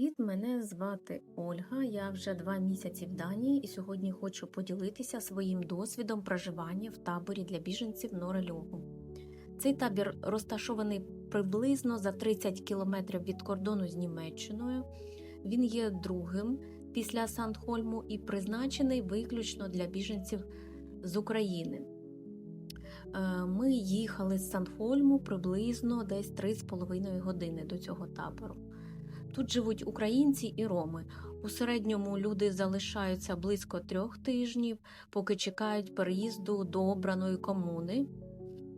Привіт, мене звати Ольга. Я вже два місяці в Данії і сьогодні хочу поділитися своїм досвідом проживання в таборі для біженців Норельогу. Цей табір розташований приблизно за 30 кілометрів від кордону з Німеччиною. Він є другим після Сандхольму і призначений виключно для біженців з України. Е, Ми їхали з Сандхольму приблизно десь 3,5 години до цього табору. Тут живуть українці і роми. У середньому люди залишаються близько трьох тижнів, поки чекають переїзду до обраної комуни.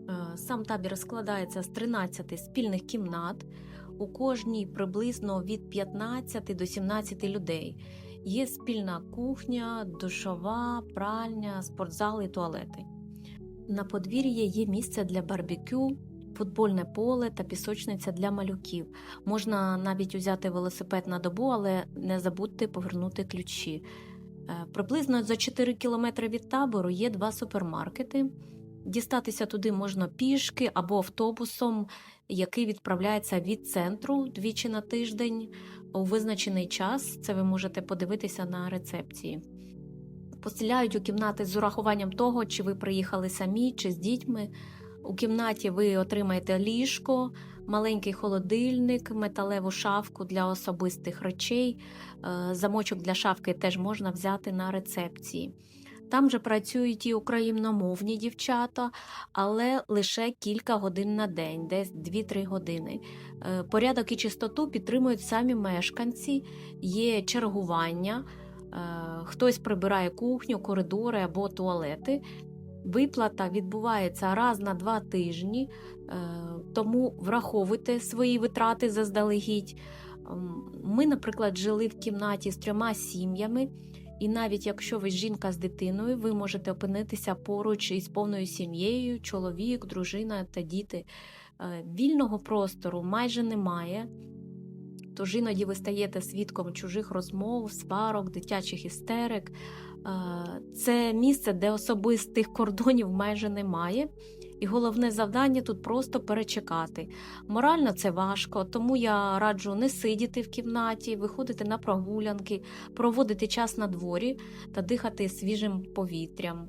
Е, Сам табір складається з 13 спільних кімнат, у кожній приблизно від 15 до 17 людей. Є спільна кухня, душова, пральня, спортзал і туалети. На подвір'ї є місце для барбекю, футбольне поле та пісочниця для малюків. Можна навіть узяти велосипед на добу, але не забудьте повернути ключі. Е, Приблизно за 4 кілометри від табору є два супермаркети. Дістатися туди можна пішки або автобусом, який відправляється від центру двічі на тиждень у визначений час. Це ви можете подивитися на рецепції. Поселяють у кімнати з урахуванням того, чи ви приїхали самі, чи з дітьми. У кімнаті ви отримаєте ліжко, маленький холодильник, металеву шафку для особистих речей. Е, Замочок для шафки теж можна взяти на рецепції. Там же працюють і україномовні дівчата, але лише кілька годин на день, десь 2-3 години. Е, Порядок і чистоту підтримують самі мешканці, є чергування, е, хтось прибирає кухню, коридори або туалети. Виплата відбувається раз на два тижні, е, тому враховуйте свої витрати заздалегідь. Ем, Ми, наприклад, жили в кімнаті з трьома сім'ями, і навіть якщо ви жінка з дитиною, ви можете опинитися поруч із повною сім'єю, чоловік, дружина та діти. Е, Вільного простору майже немає. Тож іноді ви стаєте свідком чужих розмов, сварок, дитячих істерик. Е, Це місце, де особистих кордонів майже немає. І головне завдання тут просто перечекати. Морально це важко, тому я раджу не сидіти в кімнаті, виходити на прогулянки, проводити час на дворі та дихати свіжим повітрям.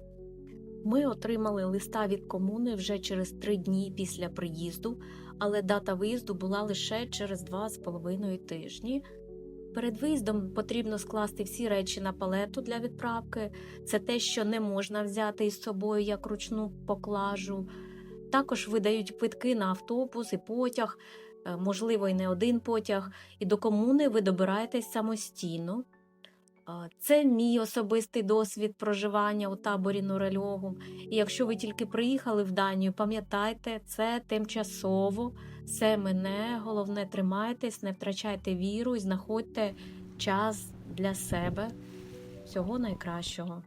Ми отримали листа від комуни вже через три дні після приїзду, але дата виїзду була лише через два з половиною тижні. Перед виїздом потрібно скласти всі речі на палету для відправки. Це те, що не можна взяти із собою як ручну поклажу. Також видають квитки на автобус і потяг, е, можливо, і не один потяг, і до комуни ви добираєтесь самостійно. Це мій особистий досвід проживання у таборі Нурельогу. І якщо ви тільки приїхали в Данію, пам'ятайте, це тимчасово, все мене. Головне, тримайтесь, не втрачайте віру і знаходьте час для себе. Всього найкращого.